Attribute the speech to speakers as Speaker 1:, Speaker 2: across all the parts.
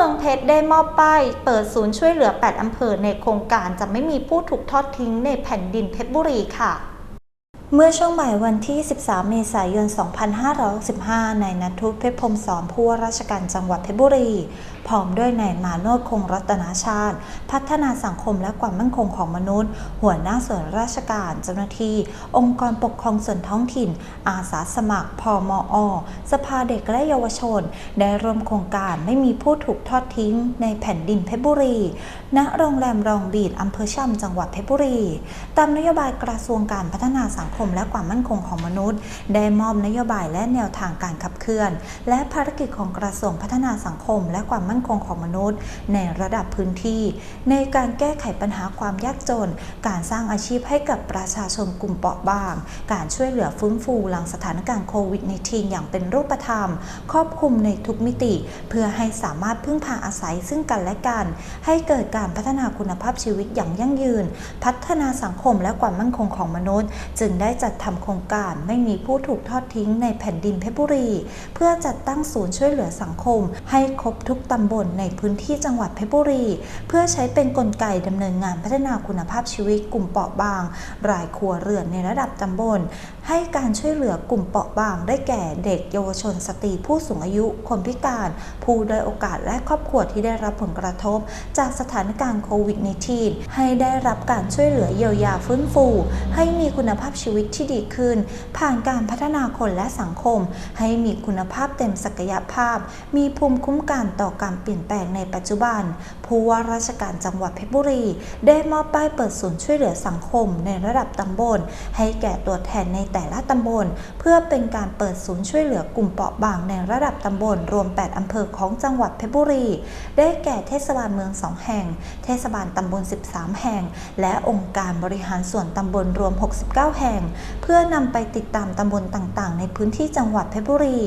Speaker 1: มืองเพชรได้มอบป้ายเปิดศูนย์ช่วยเหลือ 8 อำเภอในโครงการจะไม่มีผู้ถูกทอดทิ้งในแผ่นดินเพชรบุรีค่ะ เมื่อช่วงบ่ายวันที่ 13 เมษายน 2565 นายนัททุเพชรพรมสอนผู้ว่าราชการจังหวัดเพชรบุรี พร้อมด้วยนายมาโนดคงรัตนาชาติ พัฒนาสังคมและความมั่นคงของมนุษย์ หัวหน้าส่วนราชการเจ้าหน้าที่ องค์กรปกครองส่วนท้องถิ่น อาสาสมัครพมอ สภาเด็กและเยาวชน ได้ร่วมโครงการไม่มีผู้ถูกทอดทิ้งในแผ่นดินเพชรบุรี ณ โรงแรมรองบีดอำเภอช่ำจังหวัดเพชรบุรี ตามนโยบายกระทรวงการพัฒนาสังคมและความมั่นคงของมนุษย์ ได้มอบนโยบายและแนวทางการขับเคลื่อน และภารกิจของกระทรวงพัฒนาสังคม และความมั่นคงของมนุษย์ ในระดับพื้นที่ ในการแก้ไขปัญหาความยากจน การสร้างอาชีพให้กับประชาชนกลุ่มเปราะบาง การช่วยเหลือฟื้นฟูหลังสถานการณ์โควิด -19 อย่างเป็นรูปธรรม ครอบคลุมในทุกมิติ เพื่อให้สามารถพึ่งพาอาศัยซึ่งกันและกัน ให้เกิดการพัฒนาคุณภาพชีวิตอย่างยั่งยืน พัฒนาสังคมและความมั่นคงของมนุษย์ จึงได้จัดทำโครงการไม่มีผู้ถูกทอดทิ้งในแผ่นดินเพชรบุรี เพื่อจัดตั้งศูนย์ช่วยเหลือสังคม ให้ครบทุกตำบลในพื้นที่จังหวัดเพชรบุรี เพื่อใช้เป็นนกลไกดำเนินงานพัฒนาคุณภาพชีวิตกลุ่มเปราะบาง รายครัวเรือนในระดับตำบล ให้การช่วยเหลือกลุ่มเปราะบาง ได้แก่เด็กเยาวชนสตรีผู้สูงอายุ คนพิการ ผู้ด้อยโอกาสและครอบครัวที่ได้รับผลกระทบ จากสถานการณ์โควิด -19 ให้ได้รับการช่วยเหลือเยียวยาฟื้นฟู ให้มีคุณภาพชีวิตวิตที่ดีขึ้น ผ่านการพัฒนาคนและสังคม ให้มีคุณภาพเต็มศักยภาพ มีภูมิคุ้มกันต่อการเปลี่ยนแปลงในปัจจุบัน ผู้ว่าราชการจังหวัดเพชรบุรี ได้มอบป้ายเปิดศูนย์ช่วยเหลือสังคมในระดับตำบล ให้แก่ตัวแทนในแต่ละตำบล เพื่อเป็นการเปิดศูนย์ช่วยเหลือกลุ่มเปราะบางในระดับตำบล รวม 8 อำเภอของจังหวัดเพชรบุรี ได้แก่เทศบาลเมือง 2 แห่ง เทศบาลตำบล 13 แห่ง และองค์การบริหารส่วนตำบลรวม 69 แห่งเพื่อนำไปติดตามตำบลต่างๆ ในพื้นที่จังหวัดเพชรบุรี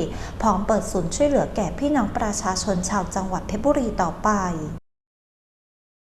Speaker 1: พร้อมเปิดศูนย์ช่วยเหลือแก่พี่น้องประชาชนชาวจังหวัดเพชรบุรีต่อไป